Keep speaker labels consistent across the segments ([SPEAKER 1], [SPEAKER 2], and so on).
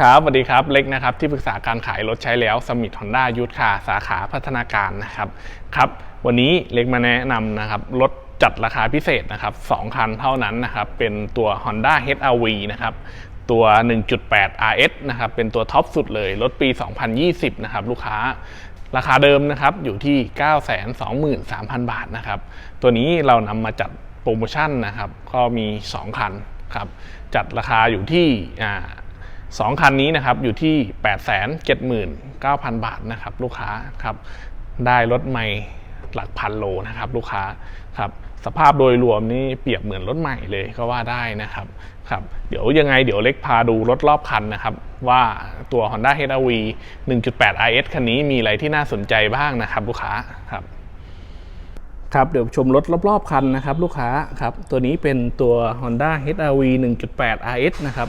[SPEAKER 1] ครับสวัสดีครับ เล็กนะครับ ที่ปรึกษาการขายรถใช้แล้วสมิธฮอนด้ายูทคาสาขาพัฒนาการนะครับ ครับ วันนี้เล็กมาแนะนำนะครับ รถจัดราคาพิเศษนะครับ2คันเท่านั้นนะครับ เป็นตัว Honda HR-V นะครับ ตัว 1.8 RS นะครับ เป็นตัวท็อปสุดเลย รถปี 2020 นะครับ ลูกค้าราคาเดิมนะครับ อยู่ที่ 923,000 บาทนะครับ ตัวนี้เรานำมาจัดโปรโมชั่นนะครับ ก็มี 2 คันครับ จัดราคาอยู่ที่อ่า สองคันนี้นะครับอยู่ที่ 8 7 9 0 0 0 บาทนะครับลูกค้าครับได้รถใหม่หลักพันโลนะครับลูกค้าครับสภาพโดยรวมนี่เปรียบเหมือนรถใหม่เลยก็ว่าได้นะครับครับเดี๋ยวยังไงเดี๋ยวเล็กพาดูรถรอบคันนะครับว่าตัว Honda HR-V 1.8 RS คันนี้มีอะไรที่น่าสนใจบ้างนะครับลูกค้าครับครับเดี๋ยวชมรถรอบๆคันนะครับลูกค้าครับตัวนี้เป็นตัว Honda HR-V 1.8 RS นะครับ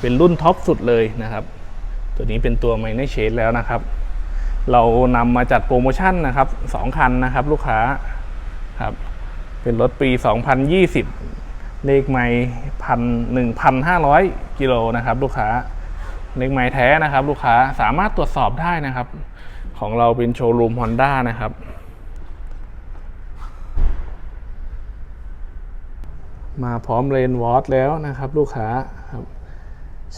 [SPEAKER 1] เป็นรุ่นท็อปสุดเลยนะครับ ตัวนี้เป็นตัว Minor Shade แล้วนะครับ เรานำมาจัดโปรโมชั่นนะครับ2คันนะครับ ลูกค้าครับ เป็นรถปี 2020 เลขไมล์พันหนึ่งพันห้าร้อยกิโลนะครับ ลูกค้าเลขไมล์แท้นะครับ ลูกค้าสามารถตรวจสอบได้นะครับ ของเราเป็นโชว์รูม Honda นะครับมาพร้อมเลนวอตแล้วนะครับ ลูกค้าครับ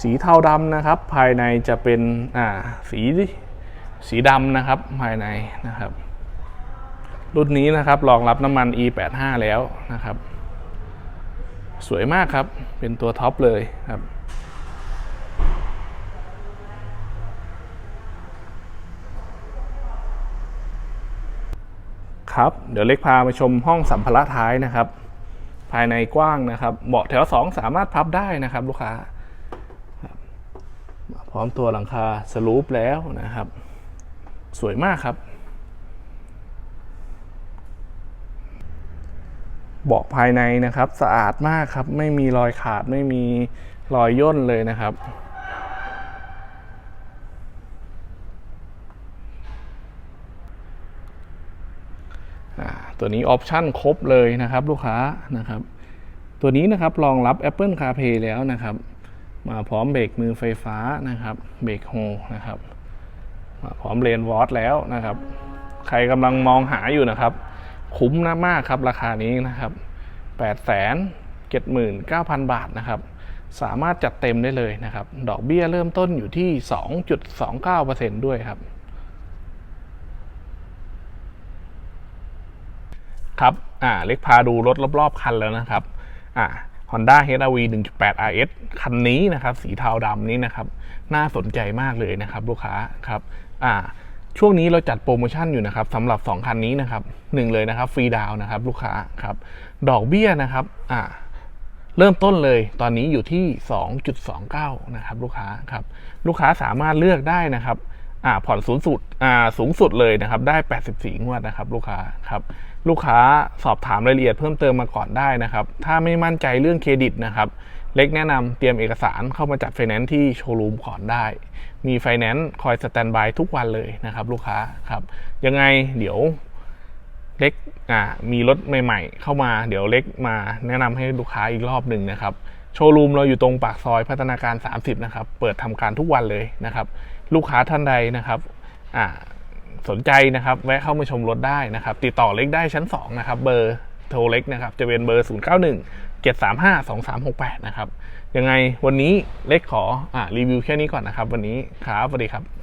[SPEAKER 1] สีเทาดำนะครับ ภายในจะเป็นอ่าสีสีดำนะครับภายในนะครับ รุ่นนี้นะครับรองรับน้ำมัน E85 แล้วนะครับ สวยมากครับเป็นตัวท็อปเลยครับครับเดี๋ยวเล็กพาไปชมห้องสัมภาระท้ายนะครับ ภายในกว้างนะครับ เบาะแถว 2 สามารถพับได้นะครับลูกค้า พร้อมตัวหลังคาสลูปแล้วนะครับ สวยมากครับ เบาะภายในนะครับสะอาดมากครับ ไม่มีรอยขาดไม่มีรอยย่นเลยนะครับ ตัวนี้ออปชั่นครบเลยนะครับลูกค้านะครับ ตัวนี้นะครับรองรับ Apple CarPlay แล้วนะครับ มาพร้อมเบรกมือไฟฟ้านะครับ เบรกโฮนะครับ มาพร้อมเลนวอตแล้วนะครับ ใครกำลังมองหาอยู่นะครับ คุ้มนะมากครับราคานี้นะครับ8 7 9 0 0 0 บาทนะครับ สามารถจัดเต็มได้เลยนะครับ ดอกเบี้ยเริ่มต้นอยู่ที่ 2.29%ด้วยครับครับ อ่า เล็กพาดูรถรอบๆคันแล้วนะครับ อ่า Honda HR-V 1.8 RS คันนี้นะครับสีเทาดำนี้นะครับน่าสนใจมากเลยนะครับลูกค้าครับอ่าช่วงนี้เราจัดโปรโมชั่นอยู่นะครับสำหรับ 2 คันนี้นะครับหนึ่งเลยนะครับฟรีดาวน์นะครับลูกค้าครับดอกเบี้ยนะครับอ่าเริ่มต้นเลยตอนนี้อยู่ที่ 2.29 นะครับลูกค้าครับลูกค้าสามารถเลือกได้นะครับ อ่าผ่อนสูงสุดอ่าสูงสุดเลยนะครับ ได้ 84 งวดนะครับ ลูกค้าครับลูกค้าสอบถามรายละเอียดเพิ่มเติมมาก่อนได้นะครับ ถ้าไม่มั่นใจเรื่องเครดิตนะครับ เล็กแนะนำเตรียมเอกสารเข้ามาจัดไฟแนนซ์ที่โชว์รูมก่อนได้ มีไฟแนนซ์คอยสแตนบายทุกวันเลยนะครับ ลูกค้าครับยังไงเดี๋ยวเล็กอ่ามีรถใหม่ ๆ เข้ามาเดี๋ยวเล็กมาแนะนำให้ลูกค้าอีกรอบหนึ่งนะครับโชว์รูมเราอยู่ตรงปากซอยพัฒนาการ 30 นะครับ เปิดทำการทุกวันเลยนะครับ ลูกค้าท่านใดนะครับอ่าสนใจนะครับแวะเข้ามาชมรถได้นะครับ ติดต่อเล็กได้ชั้น2นะครับเบอร์โทรเล็กนะครับ จะเป็นเบอร์ 091 735 2368 นะครับ ยังไงวันนี้เล็กขออ่ารีวิวแค่นี้ก่อนนะครับ วันนี้ครับสวัสดีครับ